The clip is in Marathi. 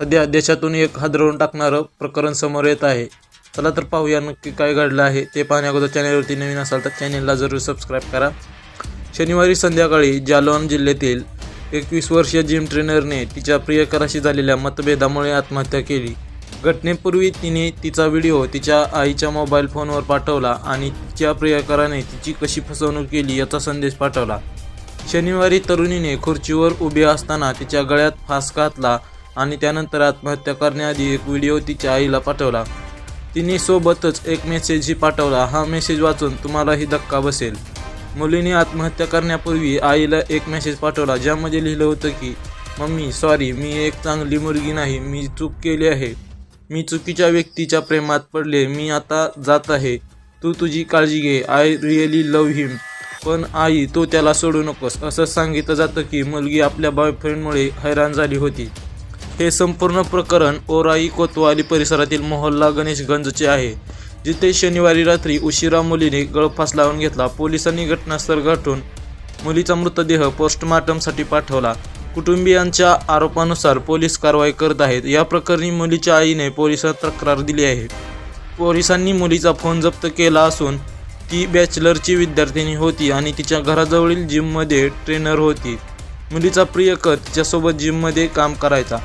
सध्या देशातून एक हादरवून टाकणारं प्रकरण समोर येत आहे. चला तर पाहूया नक्की काय घडलं आहे. ते पाहण्याअगोदर चॅनलवरती नवीन असाल तर चॅनेलला जरूर सबस्क्राईब करा. शनिवारी संध्याकाळी जालौन जिल्ह्यातील एकवीस वर्षीय जिम ट्रेनरने तिच्या प्रियकराशी झालेल्या मतभेदामुळे आत्महत्या केली. घटनेपूर्वी तिने तिचा व्हिडिओ तिच्या आईच्या मोबाईल फोनवर पाठवला आणि तिच्या प्रियकराने तिची कशी फसवणूक केली याचा संदेश पाठवला. शनिवारी तरुणीने खुर्चीवर उभी असताना तिच्या गळ्यात फास घातला आणि त्यानंतर आत्महत्या करण्याआधी एक व्हिडिओ तिच्या आईला पाठवला. तिने सोबतच एक मेसेजही पाठवला. हा मेसेज वाचून तुम्हालाही धक्का बसेल. मुलीने आत्महत्या करण्यापूर्वी आईला एक मेसेज पाठवला ज्यामध्ये लिहिलं होतं की मम्मी सॉरी मी एक चांगली मुलगी नाही मी चूक केली आहे. मी चुकीच्या व्यक्तीच्या प्रेमात पडले मी आता जात आहे. तू तुझी काळजी घे. आय रिअली लव्ह हिम पण आई तू त्याला सोडू नकोस. असं सांगितलं जातं की मुलगी आपल्या बॉयफ्रेंडमुळे हैराण झाली होती. हे संपूर्ण प्रकरण ओराई कोतवाली परिसरातील मोहल्ला गणेशगंजचे आहे जिथे शनिवारी रात्री उशिरा मुलीने गळफास लावून घेतला. पोलिसांनी घटनास्थळ गाठून मुलीचा मृतदेह पोस्टमार्टमसाठी पाठवला. कुटुंबियांच्या आरोपानुसार पोलीस कारवाई करत आहेत. या प्रकरणी मुलीच्या आईने पोलिसात तक्रार दिली आहे. पोलिसांनी मुलीचा फोन जप्त केला असून ती बॅचलरची विद्यार्थिनी होती आणि तिच्या घराजवळील जिममध्ये ट्रेनर होती. मुलीचा प्रियकर तिच्यासोबत जिममध्ये काम करायचा.